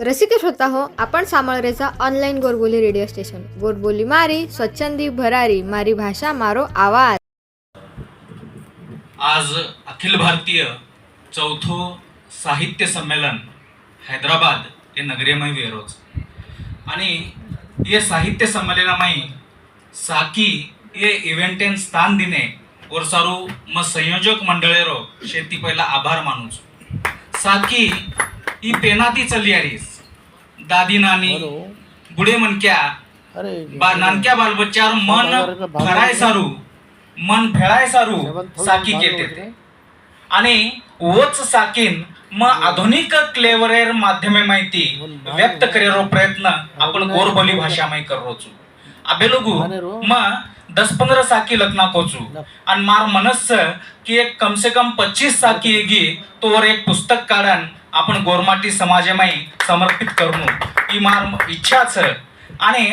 रसिक श्रोता हो आपण सामळरेचा online Gorboli radio station Gorboli मारी स्वच्छंदी भरारी मारी भाषा मारो आवाज. आज अखिल भारतीय चौथो साहित्य संमेलन हैदराबाद हे नगरीमय वेरोज. आणि हे साहित्य संमेलनामाई साकी ये इव्हेंटेन स्थान दिने और सारू म संयोजक मंडळेरो शेती पहिला आभार मानूच. साकी ही पेनाती चली आरीस दादी नानी मनक्या अरे बा नानक्या बालबच्चार मन फराय सारू मन फेळाय सारू साकी केते आणि वोच साकीन म आधुनिक क्लेवरेर माध्यमे माहिती व्यक्त करेरो प्रयत्न आपण गोरबोली भाषा माही करोचू आबे लोगू म दस पंद्रह साकी लग्ना कोचू आणि मार मनस की एक कम से कम पच्चीस साकी येगी तोवर एक पुस्तक काढन आपण गोरमाटी समाजमाई समर्पित करू. ही मार इच्छाच आणि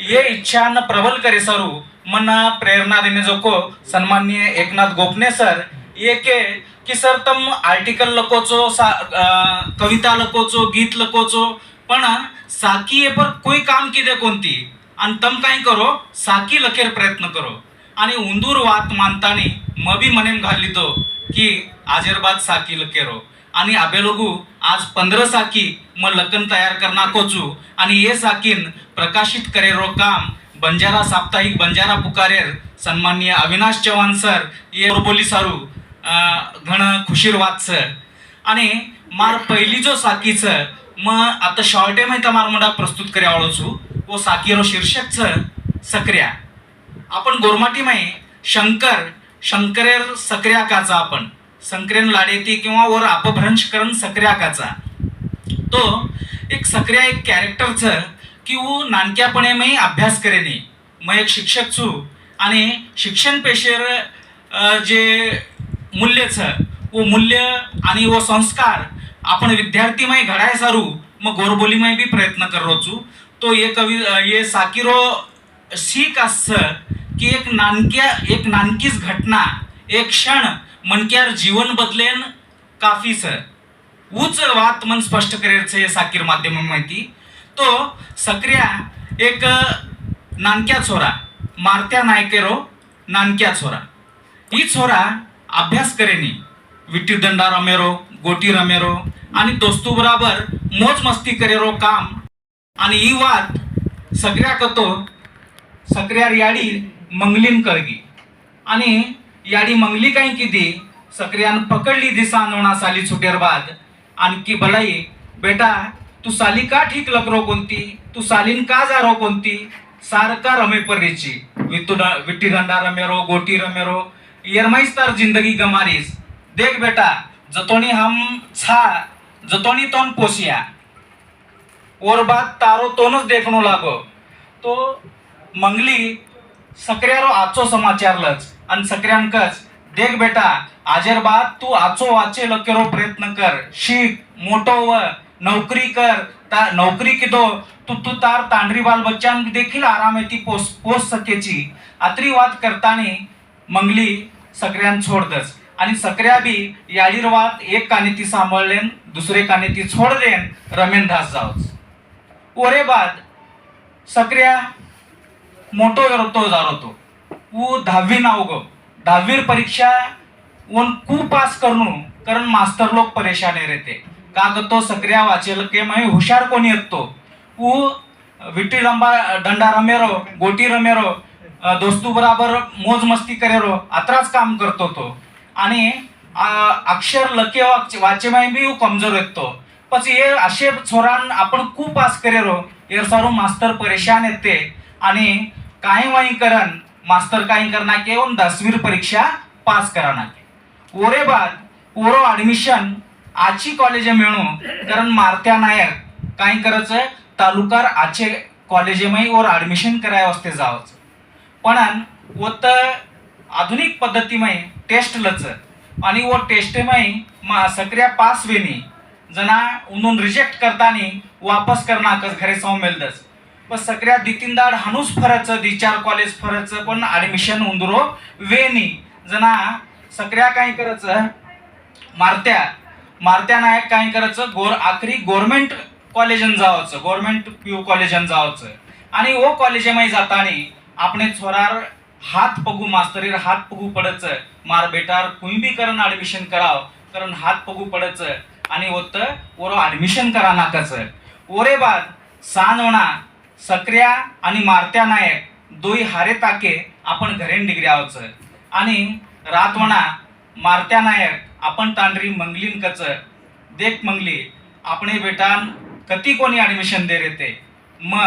ये इच्छा न प्रबल करे सरू मना प्रेरणा देणे जोको. सन्माननीय एकनाथ गोपने सर ये के की सर तम आर्टिकल लकोचो सा आ, कविता लकोचो गीत लकोचो पण साकी ये पर कोई काम किदे कोणती? आणि तम काय करो साकी लखेर प्रयत्न करो. आणि उंदूर वात मानतानी मबी म्हणेन मनेम घाली तो की आजेरबाद साकी लकेरो आणि आबेलोगू आज पंधरा साकी म लखन तयार करना कोचू. आणि ये साकीन प्रकाशित करेरो काम बंजारा साप्ताहिक बंजारा पुकारेर सन्माननीय अविनाश चव्हाण सर ये बोली सारू घण खुशीरवाद सर. आणि मार पहिली जो साकी मग म आता शॉर्टे तर मार मला प्रस्तुत करे आवडोचू वो साकीरो शीर्षक सर सक्रिया. आपण गोरमाटी माही शंकर शंकरेर सक्रिया काचा आपण. संक्रेन लाडेती किंवा वर अपभ्रंश करण सक्रियाकाचा. तो एक सक्रिया एक कॅरेक्टर छ की वो नानक्यापणे मी अभ्यास करेनी. मग एक शिक्षक छू. आणि शिक्षण पेशेर जे मूल्य छ वो मूल्य आणि वो संस्कार आपण विद्यार्थीमय घडाय सारू मग गोरबोलीमय बी प्रयत्न करो छू. तो ये कवी ये साकिरो सीख अस की एक नानक्या एक नानकीच घटना एक क्षण मनक्यार जीवन बदलेन काफी सर उच वात मन स्पष्ट करेल हे साकीर माध्यम माहिती. तो सक्रिया एक नानक्या छोरा मारत्या नायकेरो नानक्या छोरा. ही छोरा अभ्यास करेनी. विटी दंडा रमेरो गोटी रमेरो आणि दोस्तू बराबर मोज मस्ती करेरो काम. आणि ही वात सगळ्या कतो सक्रिया याडी मंगलीन करगी. आणि याडी मंगली काय किती? सक्रियान पकडली दिसा नोणा साली छुटेर बाद. आणखी बलाई बेटा तू साली का ठीक लकरो कोणती? तू सालीन का जारो कोणती? सारका रमे परेची. वितु विट्टी दंडा रमेरो गोटी रमेरो यरमाईस तार जिंदगी गमारीस. देख बेटा जतोनी हम छा जतोनी तोन पोसिया. और बात तारो तोनच देखणो लागो. तो मंगली सक्रियारो आचो समाचारलच आणि सक्रियांकच देख बेटा आजेर बात तू आचो वाचे लकेरो प्रयत्न कर शिक मोठो व नोकरी कर ता नोकरी किदो तू तू तार तांडरी बाल बच्चान देखील आराम येती पोस पोस सकेची. आत्री वाद करतानी मंगली सक्रियान छोडदच आणि सक्रिया बी याडीर वाद एक काने ती सांभाळलेन दुसरे काने ती छोडलेन रमेन दास जावच. ओरे बाद सक्रिया मोठो येतो जारो तो ऊ धावी नावगो दहावीर परीक्षा उन कू पास करणू कारण मास्तर लोक परेशाने रेते काग तो सक्रिया वाचेल के माही हुशार कोणी तो? ऊ विटी रंबा दंडा रमेरो गोटी रमेरो दोस्तू बराबर मोज मस्ती करेरो आत्राच काम करतो तो. आणि अक्षर लके वाचे माही बी कमजोर येतो पण हे असे छोरान आपण खूप पास करेरो एर सारू मास्तर परेशान येते आणि काही वाई करन मास्तर काही करना के उन दसवीर परीक्षा पास कराना के. ओरे बाद ओरो ऍडमिशन आची कॉलेज मिळू कारण मारत्या नायक काही करायचं तालुकार आचे कॉलेज मै और ऍडमिशन कराय वाजते जावच. पण ओत आधुनिक पद्धतीमय टेस्ट लच आणि वो टेस्ट मा सक्रिया पास वेनी जना उन्हून रिजेक्ट करतानी वापस करना कस घरे सौ मेलदस पण सगळ्या दितीनदार हनुस फरचं दि चार कॉलेज फरचं पण ॲडमिशन उंदरो वेनी जना सगळ्या काय करायचं मारत्या. मारत्या नायक काय करायचं गोर आखरी गोरमेंट कॉलेजन जावचं गोरमेंट पीयू कॉलेजन जावचं. आणि ओ कॉलेजमाई जातानी आपणे छोरार हात पगू मास्तरीर हात पगू पडच. मार बेटार कुंबी करण ॲडमिशन कराव कारण हात पगू पडच. आणि ओत ओरो ॲडमिशन करा नाकाच. ओरे बाद सांज होणार सक्रिया आणि मारत्या नायक दोई हारे ताके आपण घरेन डिग्र्यावच आणि रातवणा मारत्या नायक आपण तांडरी मंगलीन कच देख मंगली आपणे बेटान कती कोणी ॲडमिशन दे रेते? म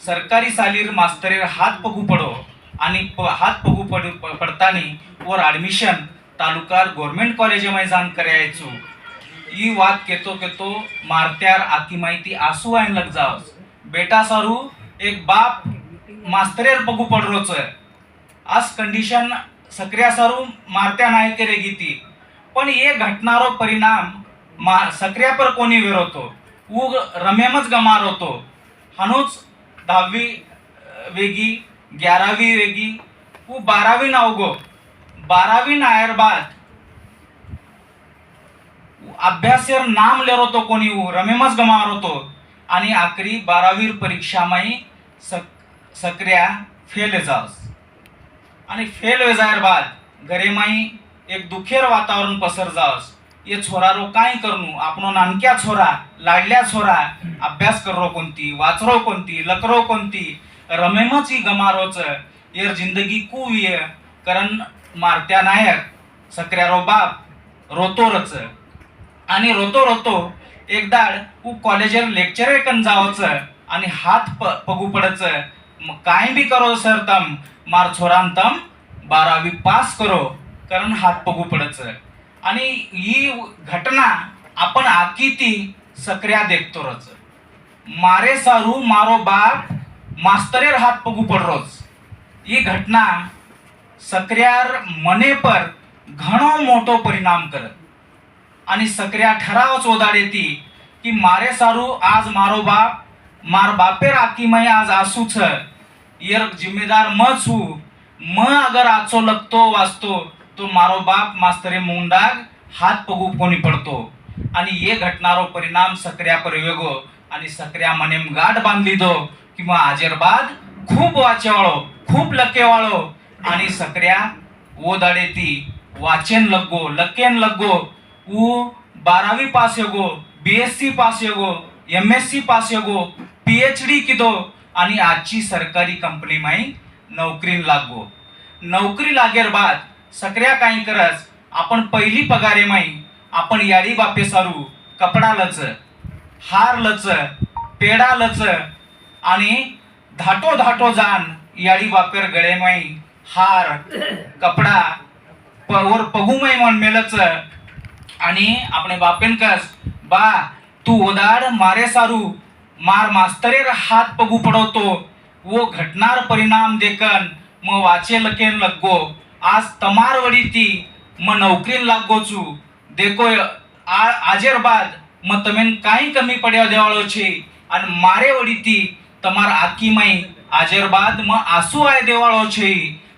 सरकारी सालीर मास्तरेर हात पगू पडो आणि प हात पगू पडू पडतानी वर ॲडमिशन तालुकार गव्हर्मेंट कॉलेजमय जाण करायचो ही वाद केतो केतो मारत्यार आती माहिती आसू आयन लग जावस. बेटा सारू एक बाप मास्तरेर बघू पडरोच आज कंडिशन सक्रिया सारू मारत्या नाही के रेगी गीती. पण हे घटणार परिणाम मा सक्रिया पर कोणी विरवतो उग रमेमच गमार होतो. हनुच दहावी वेगी ग्यारावी वेगी उ बारावी नावगो बारावी नायर बाद अभ्यासेर नाम लेरो तो कोणी उ रमेमच गमार होतो. आणि आखरी बारावीर परीक्षामाई सक सक्रिया फेल जावस आणि फेल जायर बाद घरेमाई एक दुखेर वातावरण पसर जावस. ये छोरारो काय करणू आपणो नानक्या छोरा लाडल्या छोरा अभ्यास करो कोणती वाचरो कोणती लकरो कोणती रमेमच ही गमारोच येर जिंदगी कुविय कारण मारत्या नायक सक्र्यारो बाप रोतो रच. आणि रोतो रोतो एकदा ऊ कॉलेजर लेक्चर कन जावचं आणि हात प पगू पडचं. मग काय बी करो सर तम. मार छोरान तम. बारावी पास करो कारण हात पगू पडचं. आणि ही घटना आपण आकी ती देखतो देखतोरच मारे सारू मारो बाप मास्तरेर हात पगू पडरोच ही घटना सक्रियार मने पर घणो मोठो परिणाम करत. आणि सक्रिया ठरावच ओदाड येते की मारे सारू आज मारो बाप मार बापेर आकीमय आज आसू छ यर जिम्मेदार म छू म अगर आचो लगतो वाचतो तो मारो बाप मास्तरे मुंडाग हात पगू कोणी पडतो. आणि ये घटणारो परिणाम सक्रिया परिवेगो आणि सक्रिया मनेम गाठ बांधली दो किंवा आजेरबाद खूप वाचेवाळो खूप लक्केवाळो आणि सक्रिया ओदाडेती वाचेन लग्गो लकेन लग्गो ऊ बारावी पास येगो बीएससी पास येगो एम एस सी पास येगो पीएचडी किदो आणि आजची सरकारी कंपनी माई नोकरीन लागो नोकरी लागेर बाद सगळ्या काही करस आपण पहिली पगारे माई आपण याडी बापे सारू कपडा लच हार लच पेडा लच आणि धाटो धाटो जान याडी बापेर गळे माई हार कपडा पगू माई म्हण मेलच અને આપણે બાપેન કસ, બા, તું ઓદાડ મારે સારું. માર માસ્તરે હાથ પગ ઉપડો તો વો ઘટનાર પરિણામ દેકન, મ વાંચે લખેન લગો આજ તમાર વડીથી મ નોકરીન લાગો છું. દેખો આ આજેર બાદ મ તમેન કાંઈ કમી પડ્યા દેવાળો છે. અને મારે વડીથી તમાર આખીમાંય આજેર બાદ મ આંસુ આય દેવાળો છે.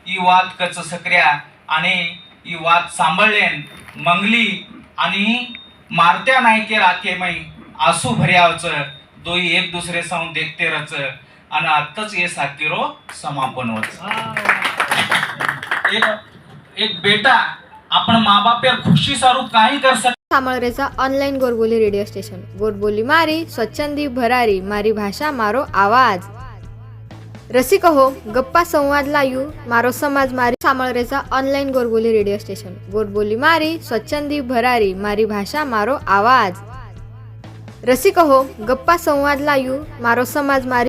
એ વાત કચ સક્રિયા. અને એ વાત સાંભળેન મંગલી आणि मारत्या नायके राखे मै आसू भर्यावच दोई एक दुसरे साऊन देखते रच आणि आत्ताच हे साकिरो समापन होत. एक एक बेटा आपण माबापेर खुशी सारू काही कर सक सामळरेचा online Gorboli radio station Gorboli मारी स्वच्छंदी भरारी मारी भाषा मारो आवाज. रसिक हो गप्पा संवाद लायू मारो समाज मारी सामळरेचा online Gorboli radio station Gorboli मारी स्वच्छंदी भरारी मारी भाषा मारो आवाज. रसिक हो गप्पा संवाद लायू मारो समाज मारी